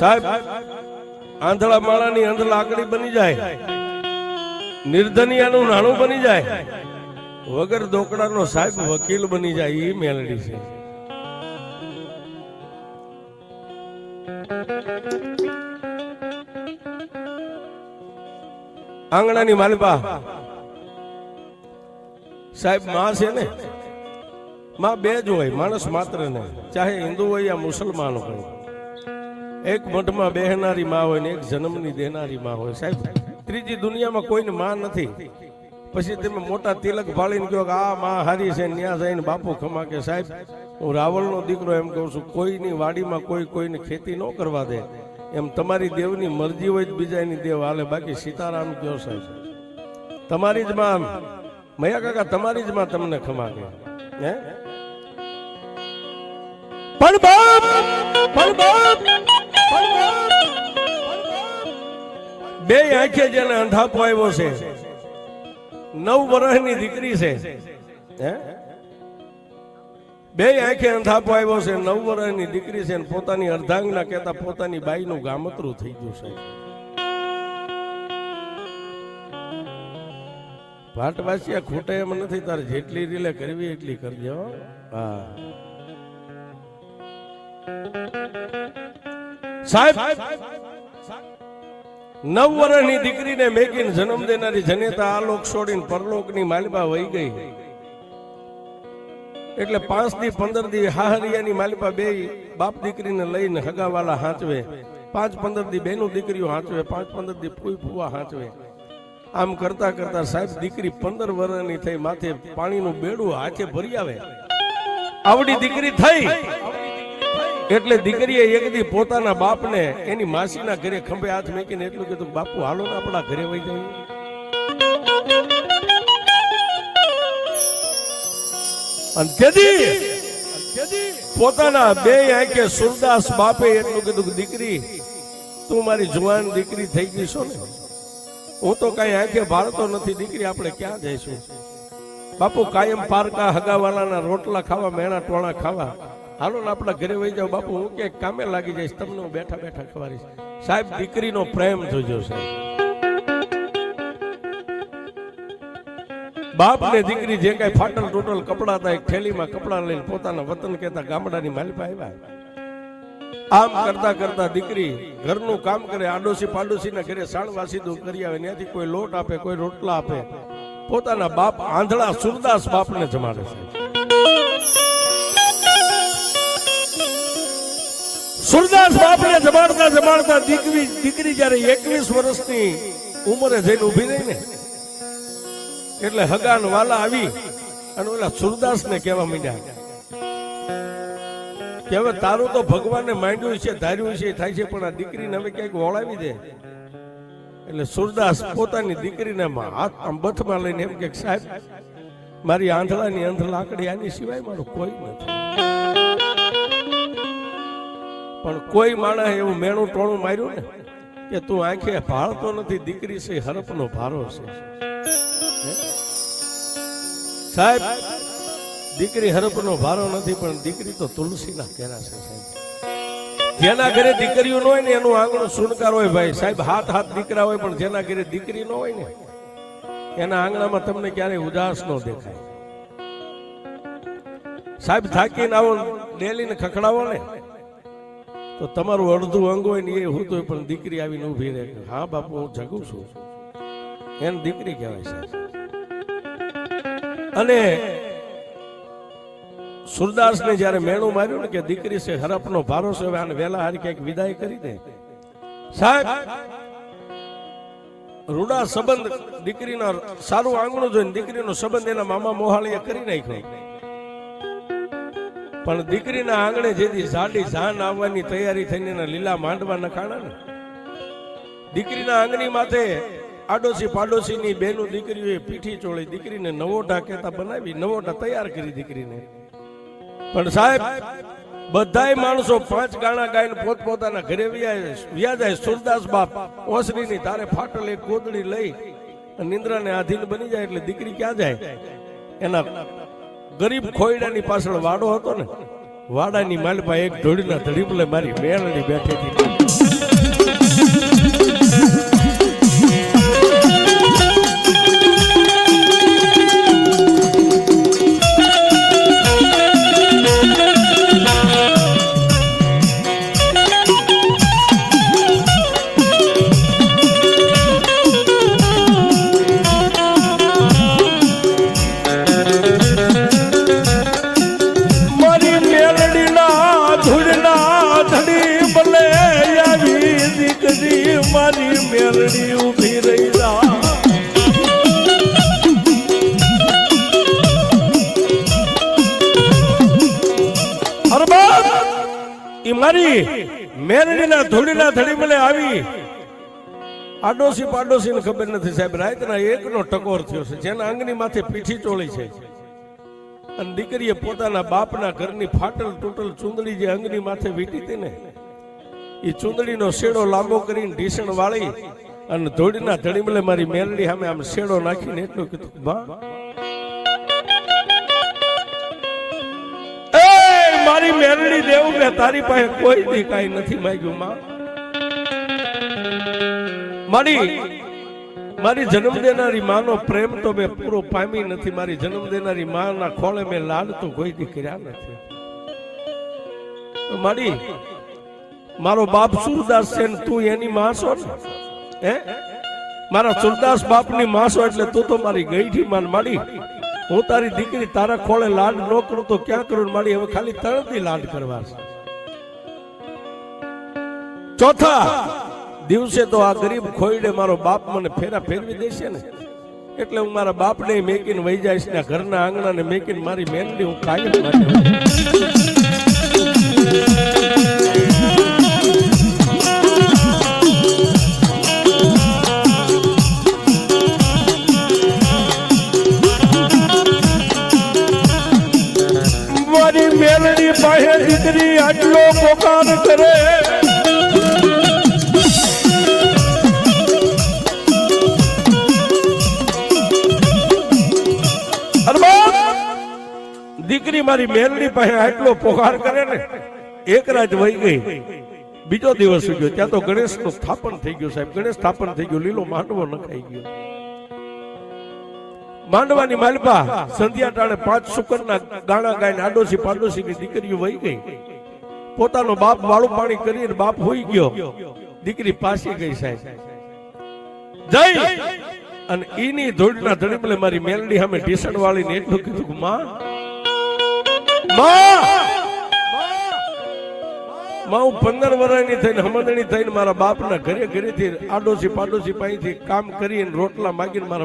સાહેબ આંધળા માળાની અંધ લાકડી બની જાય. નિર્ધનિયાનું નાણું બની જાય. વગર દોકડાનો સાહેબ વકીલ બની જાય એ મેલડી છે. આંગણાની માલપા. સાહેબ, માં છે ને? માં બે જ હોય, માણસ માત્ર ને. ચાહે હિન્દુ હોય યા મુસલમાન હોય. એક મઠમાં બેહનારી માં હોય ને એક જન્મની દેનારી માં હોય સાહેબ. ત્રીજી દુનિયામાં કોઈને માં નથી. પછી તમે મોટા તિલક ફાળીને કહો કે આ માં હારી છે, ન્યા જઈને બાપુ ખમા કે સાહેબ, હું રાવણનો દીકરો એમ કહું છું, કોઈની વાડીમાં કોઈ કોઈને ખેતી ન કરવા દે. એમ તમારી દેવની મરજી હોય જ બીજાની દેવ હાલે. બાકી સીતારામ કયો સાહેબ. તમારી જ માં મયા કાકા, તમારી જ માં તમને ખમા કે. હે? પણ બાપ બે આંખે જેને અંધાપો આવ્યો છે. નવ વર્ષની દીકરી છે. બે આંખે અંધાપો આવ્યો છે, નવ વર્ષની દીકરી છે પોતાની અર્ધાંગના કહેતા પોતાની બાઈનું ગામતરું થઈ ગયું છે. ભાટવાસિયા ખૂટે એમ નથી, તારે જેટલી રીલે કરવી એટલી કરજો. હા. સાહેબ નવ વર્ષની દીકરીને મેકીને જન્મ દેનારી જનેતા આ લોક છોડીને પરલોકની માલિબા વહી ગઈ. એટલે પાંચ દી, પંદર દી હાહરિયાની માલિબા બે બાપ દીકરીને લઈને હગાવાલા હાંચવે. પાંચ, પંદર દી બેનું દીકરીઓ હાંચવે, પાંચ, પંદર દી ફૂઈ ફૂવા હાંચવે. આમ કરતા કરતા સાહેબ દીકરી પંદર વર્ષની થઈ, માથે પાણીનું બેડું હાથે ભરી આવે. આવડી દીકરી થઈ. એટલે દીકરીએ એક દી પોતાના બાપને એની માસીના ઘરે ખંભે હાથ મૂકીને એટલું કીધું બાપુ, હાલો ને આપણા ઘરે વહી જઈએ. અને પોતાના બે આંખે સુરદાસ બાપે એટલું કીધું દીકરી, તું મારી જુવાન દીકરી થઈ ગઈ છો ને? હું તો કઈ આંખે ભારતો નથી. દીકરી, આપણે ક્યાં જઈશું? બાપુ, કાયમ પારકા હગાવાલાના રોટલા ખાવા, મેણા ટોણા ખાવા. હાલો ને આપણા ઘરે વહી જાવ બાપુ હું ક્યાંક કામે લાગી જઈશ તમને હું બેઠા બેઠા ખવારીશ સાહેબ દીકરીનો પ્રેમ જોજો સાહેબ. બાપ. ને દીકરી જે કઈ ફાટલ ટોટલ કપડા હતા એક થેલીમાં કપડા લઈને પોતાના વતન કહેતા ગામડાની માલિપા આવ્યા. આમ કરતા કરતા દીકરી ઘરનું કામ કરે આડોશી પાડોશીના ઘરે સાણવાસી દૂર કરી આવે ત્યાંથી કોઈ લોટ આપે કોઈ રોટલા આપે. પોતાના બાપ આંધળા સુરદાસ બાપને જમાડે છે. સુરદાસ બાપને જમાડતા જમાડતા દીકરી દીકરી જ્યારે એકવીસ વર્ષની ઉંમરે જઈને ઊભી રહી ને, એટલે હગાન વાલા આવી અને ઓલા સુરદાસ ને કહેવા માંડ્યા, કે હવે તારું તો ભગવાને માંડ્યું છે, ધાર્યું છે થાય છે, પણ આ દીકરીને હવે ક્યાંક વળાવી દે. એટલે સુરદાસ પોતાની દીકરીને હાથ આમ બથમાં લઈને એમ કે, સાહેબ, મારી આંધળાની અંધ લાકડી આની સિવાય મારું કોઈ નથી. પણ કોઈ માણસ એવું મેણું ટોણું માર્યું ને કે તું આંખે ભાળતો નથી, દીકરી છે, હરપનો ભારો છે. સાહેબ, દીકરી હરપનો ભારો નથી, પણ દીકરી તો તુલસીના કેરા છે જેના ઘરે દીકરીઓ ન હોય ને, એનું આંગણું સુનકાર હોય ભાઈ. સાહેબ, હાથ હાથ દીકરા હોય, પણ જેના ઘરે દીકરી ન હોય ને, એના આંગણામાં તમને ક્યારેય ઉદાસ ન દેખાય. સાહેબ, થાકીને આવો ડેલીને ખખડાવો ને. તો તમારું અડધું અંગ હોય ને એ હું તો પણ દીકરી આવીને ઊભી રહે હા, બાપુ, હું જગું છું. એને દીકરી કહેવાય છે અને સુરદાસને જ્યારે મેણું માર્યું ને કે દીકરી છે, હરપનો ભારો છે આને વેલા હારી ક્યાંક વિદાય કરી દે. સાહેબ, રૂડા સંબંધ દીકરીના સારું આંગણું જોઈને દીકરીનો સંબંધ એના મામા મોહાળીએ કરી નાખ્યો. પણ દીકરીના આંગણે જેથી સાડી જાન આવવાની તૈયારી થઈને એના લીલા માંડવા નખાણા ને. દીકરીના આંગણી માથે આડોશી પાડોશીની બેનું દીકરીઓએ પીઠી ચોળી દીકરીને નવોઢા કહેતા બનાવી, નવોઢા તૈયાર કરી દીકરીને. પણ સાહેબ, બધાય માણસો પાંચ ગાણા ગાઈને પોતપોતાના ઘરે વ્યા જાય સુરદાસ બાપ, ઓસરીની તારે ફાટલ એક ગોદડી લઈ, નિંદ્રાને આધીન બની જાય એટલે દીકરી ક્યાં જાય? એના ગરીબ ખોયડાની પાછળ વાડો હતો ને, વાડાની માલપા એક ઢોળીના ધડીપલે મારી મેળડી બેઠી હતી. મેલડી ઊભી રહી જા. ઈ ધડી મને આવી. આડોશી પાડોશી ને ખબર નથી સાહેબ રાતના એકનો ટકોર થયો છે, જેના અંગની માથે પીઠી ચોળી છે. અને દીકરીએ પોતાના બાપના ઘરની ફાટલ તૂટલ ચૂંદડી જે અંગની માથે વીટી હતી ને એ ચૂંદડીનો શેડો લાંબો કરીને ઢીસણ વાળી અને ધોડીના ધડીમલે મારી મેલડી સામે આમ શેડો નાખીને એટલું કીધું બા મારી મેલડી દેવું મેં તારી પાસે કોઈ દી કાંઈ નથી માંગ્યું, માં. મારી મારી જન્મ દેનારી માનો પ્રેમ તો મેં પૂરો પામી નથી, મારી જન્મ દેનારી માના ખોળે મેં લાડ તો કોઈ દી કર્યા નથી. મારી, મારો બાપ સુરદાસ છે તું એની માં છો ને? હે? મારા સુરદાસ બાપની માસો એટલે તું તો મારી ગઈઠી માન માડી. હું તારી દીકરી તારા ખોળે લાડ ન કરું તો ક્યાં કરું માડી? હવે ખાલી તરતી લાડ કરવા ચોથા દિવસે તો આ ગરીબ ખોઈડે મારો બાપ મને ફેરા ફેરવી દેશે ને. એટલે હું મારા બાપને મેકીને વહી જઈશ ને ઘરના આંગણાને મેકીને મારી મેનડી હું કાયમ માટે પોકાર કરે. દીકરી મારી મેલડી પાસે આટલો પોકાર કરે ને, એક રાત વહી ગઈ. બીજો દિવસ ગયો ત્યાં તો ગણેશનું સ્થાપન થઈ ગયું સાહેબ. ગણેશ સ્થાપન થઈ ગયું. લીલો માંડવો નખાઈ ગયો. માંડવાની માલપા સંધ્યા ટાણે પાંચ શુકરના ગાણા ગાઈને આડોશી પાડોશી ની દીકરીઓ વહી ગઈ. પોતાનો બાપ વાળું પાણી કરીને બાપ હોઈ ગયો. દીકરી પાછી ગઈ સાહેબ. જય! અને ઈની ધોળના ધડીમલે મારી મેલડી સામે ઢીસણ વાળીને એટલું કીધું માં માં પંદર વર્ષની થઈને હમદણી થઈને મારા બાપના ઘરે ઘરેથી આડોશી પાડોશી પાસેથી કામ કરીને રોટલા માગીને મારા